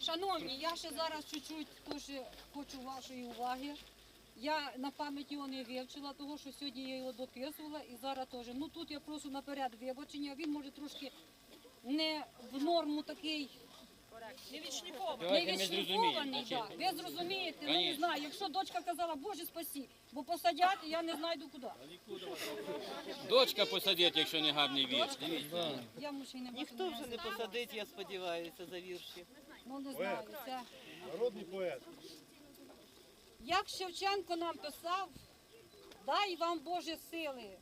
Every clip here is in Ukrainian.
Шановні, я ще зараз чуть-чуть теж хочу вашої уваги. Я на пам'ять його не вивчила, того що сьогодні я його дописувала і зараз теж. Ну тут я прошу наперед вибачення, він може трошки не в норму такий Не не Давайте відшліфований. зрозуміємо. Ви зрозумієте, ну не знаю. Якщо дочка казала, Боже спасі, бо посадять, я не знайду куди. Дочка посадить, якщо не гарний вірш. Я мушу не Ніхто вже не посадить, я сподіваюся, за вірші. Ну не знаю. Це... Народний поет. Як Шевченко нам писав, дай вам Боже сили,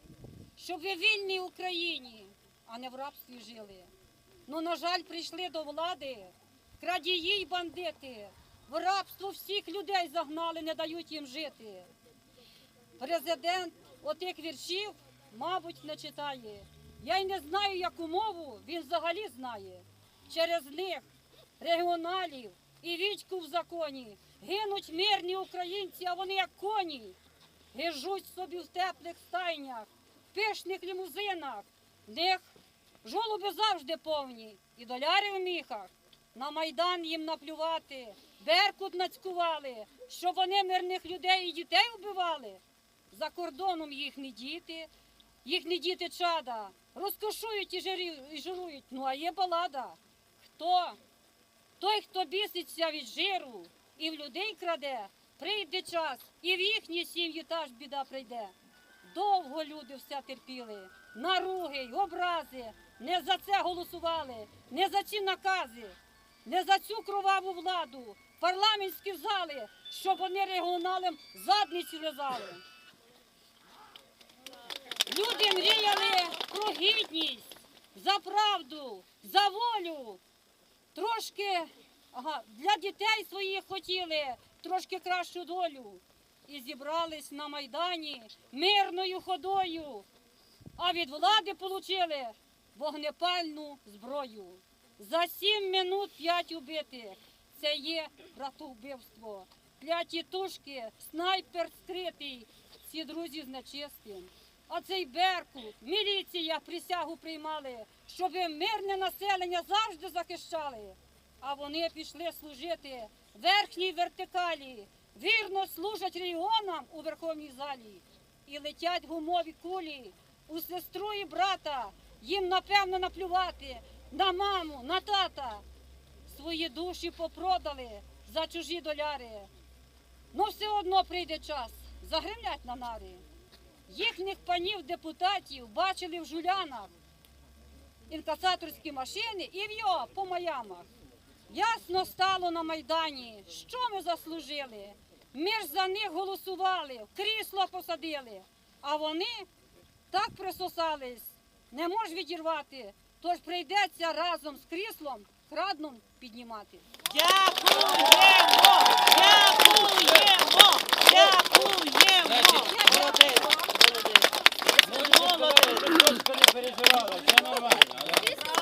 щоб ви вільній Україні, а не в рабстві жили. Ну, на жаль, прийшли до влади крадії й бандити. В рабство всіх людей загнали, не дають їм жити. Президент отих віршів, мабуть, не читає. Я й не знаю, яку мову він взагалі знає. Через них регіоналів і вічку в законі. Гинуть мирні українці, а вони як коні. Гижуть собі в теплих стайнях, в пишних лімузинах. В них жолоби завжди повні, і доляри в міхах. На майдан їм наплювати, беркут нацькували, що вони мирних людей і дітей вбивали. За кордоном їхні діти, їхні діти чада, розкошують і жирі- і жирують. Ну а є балада. Хто той, хто біситься від жиру і в людей краде, прийде час, і в їхній сім'ї та ж біда прийде. Довго люди все терпіли, наруги й образи, не за це голосували, не за ці накази, не за цю кроваву владу, парламентські зали, щоб вони регіоналам задниці лизали. Люди мріяли про гідність, за правду, за волю, трошки ага, для дітей своїх хотіли трошки кращу долю. І зібрались на Майдані мирною ходою, а від влади получили вогнепальну зброю. За сім минут п'ять убитих. Це є братовбивство. П'яті тушки, снайпер скритий, всі друзі з нечистим. А цей Беркут, міліція присягу приймали, щоб мирне населення завжди захищали. А вони пішли служити верхній вертикалі, вірно служать регіонам у Верховній залі. І летять гумові кулі у сестру і брата. Їм напевно наплювати на маму, на тата. Свої душі попродали за чужі доляри. Ну все одно прийде час, загремлять на нари. Їхніх панів депутатів бачили в жулянах інкасаторські машини і в його по маямах. Ясно стало на Майдані, що ми заслужили. Ми ж за них голосували, в крісло посадили, а вони так присосались, не мож відірвати, тож прийдеться разом з кріслом крадном піднімати. Дякуємо! переживала, все нормально.